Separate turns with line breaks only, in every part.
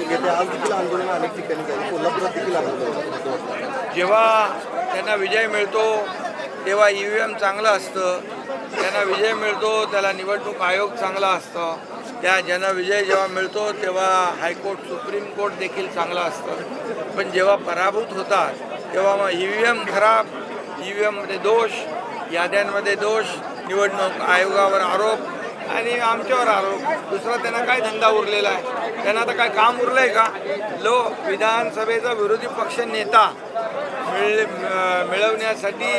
आज देखील आंदोलन अनेक ठिकाणी झाली. कोल्हापुरात देखील आंदोलन
जेव्हा त्यांना विजय मिळतो तेव्हा ई व्ही एम चांगलं असतं. त्यांना विजय मिळतो त्याला निवडणूक आयोग चांगला असतं. त्या ज्यांना विजय जेव्हा मिळतो तेव्हा हायकोर्ट सुप्रीम कोर्ट देखील चांगलं असतं. पण जेव्हा पराभूत होतात तेव्हा मग ई व्ही एम खराब ई व्ही एममध्ये दोष याद्यांमध्ये दोष निवडणूक आयोगावर आरोप आणि आमच्यावर आरोप. दुसरा त्यांना काय धंदा उरलेला आहे? त्यांना आता काय काम उरलं आहे का? लो विधानसभेचा विरोधी पक्ष नेता मिळ मिळवण्यासाठी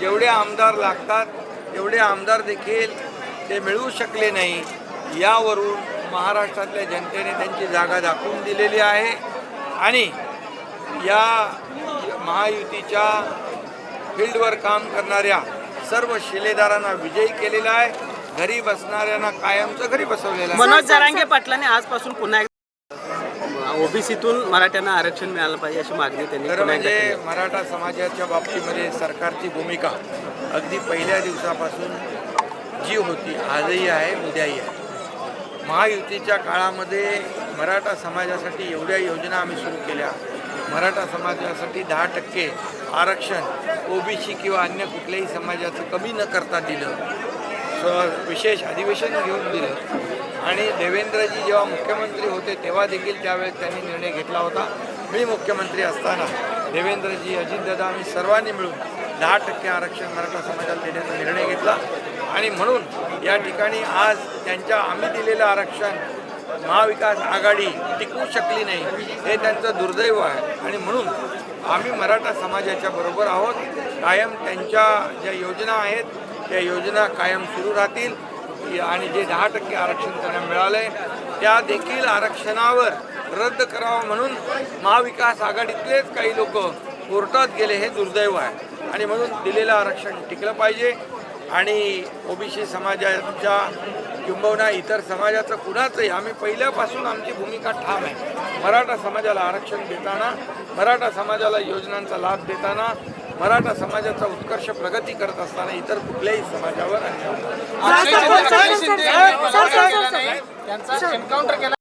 जेवढे आमदार लागतात तेवढे आमदार देखील ते मिळवू शकले नाही. यावरून महाराष्ट्रातल्या जनतेने त्यांची जागा दाखवून दिलेली आहे. आणि या महायुतीच्या फील्डवर काम करणाऱ्या सर्व शिलेदारांना विजयी केलेला आहे. घरी बसणाऱ्यांना कायमचं घरी बसवलेलं आहे.
मनोज जरांगे पाटलांनी आजपासून पुन्हा ओबीसीतून मराठ्यांना आरक्षण मिळालं पाहिजे अशी मागणी त्यांनी
खरं
पुन्हा एकदा
म्हणजे
केली.
मराठा समाजाच्या बाबतीमध्ये सरकारची भूमिका अगदी पहिल्या दिवसापासून जी होती आजही आहे उद्याही आहे. महायुतीच्या काळामध्ये मराठा समाजासाठी एवढ्या योजना आम्ही सुरू केल्या. मराठा समाजासाठी दहा टक्के आरक्षण ओबीसी किंवा अन्य कुठल्याही समाजाचं कमी न करता दिलं. स विशेष अधिवेशन घेऊन दिलं. आणि देवेंद्रजी जेव्हा मुख्यमंत्री होते तेव्हा देखील त्यावेळेस त्यांनी निर्णय घेतला होता. मी मुख्यमंत्री असताना देवेंद्रजी अजितदादा आम्ही सर्वांनी मिळून दहा टक्के आरक्षण मराठा समाजाला देण्याचा निर्णय घेतला. आणि म्हणून या ठिकाणी आज त्यांच्या आम्ही दिलेलं आरक्षण महाविकास आघाडी टिकवू शकली नाही हे त्यांचं दुर्दैव आहे. आणि म्हणून आम्ही मराठा समाजाच्या बरोबर आहोत. कायम त्यांच्या ज्या योजना आहेत त्या योजना कायम सुरू राहतील. आणि जे दहा टक्के आरक्षण त्यांना मिळालं आहे त्या देखील आरक्षणावर रद्द करावं म्हणून महाविकास आघाडीतलेच काही लोक कोर्टात गेले हे दुर्दैव आहे. आणि म्हणून दिलेलं आरक्षण टिकलं पाहिजे. आणि ओबीसी समाजाच्या किंबहुना इतर समाजाचं कुणाचंही आम्ही पहिल्यापासून आमची भूमिका ठाम आहे. मराठा समाजाला आरक्षण देताना मराठा समाजाला योजनांचा लाभ देताना मराठा समाजाचा उत्कर्ष प्रगती करत असताना इतर कुठल्याही समाजावर अन्याय
नाही. त्यांचा एन्काउंटर केला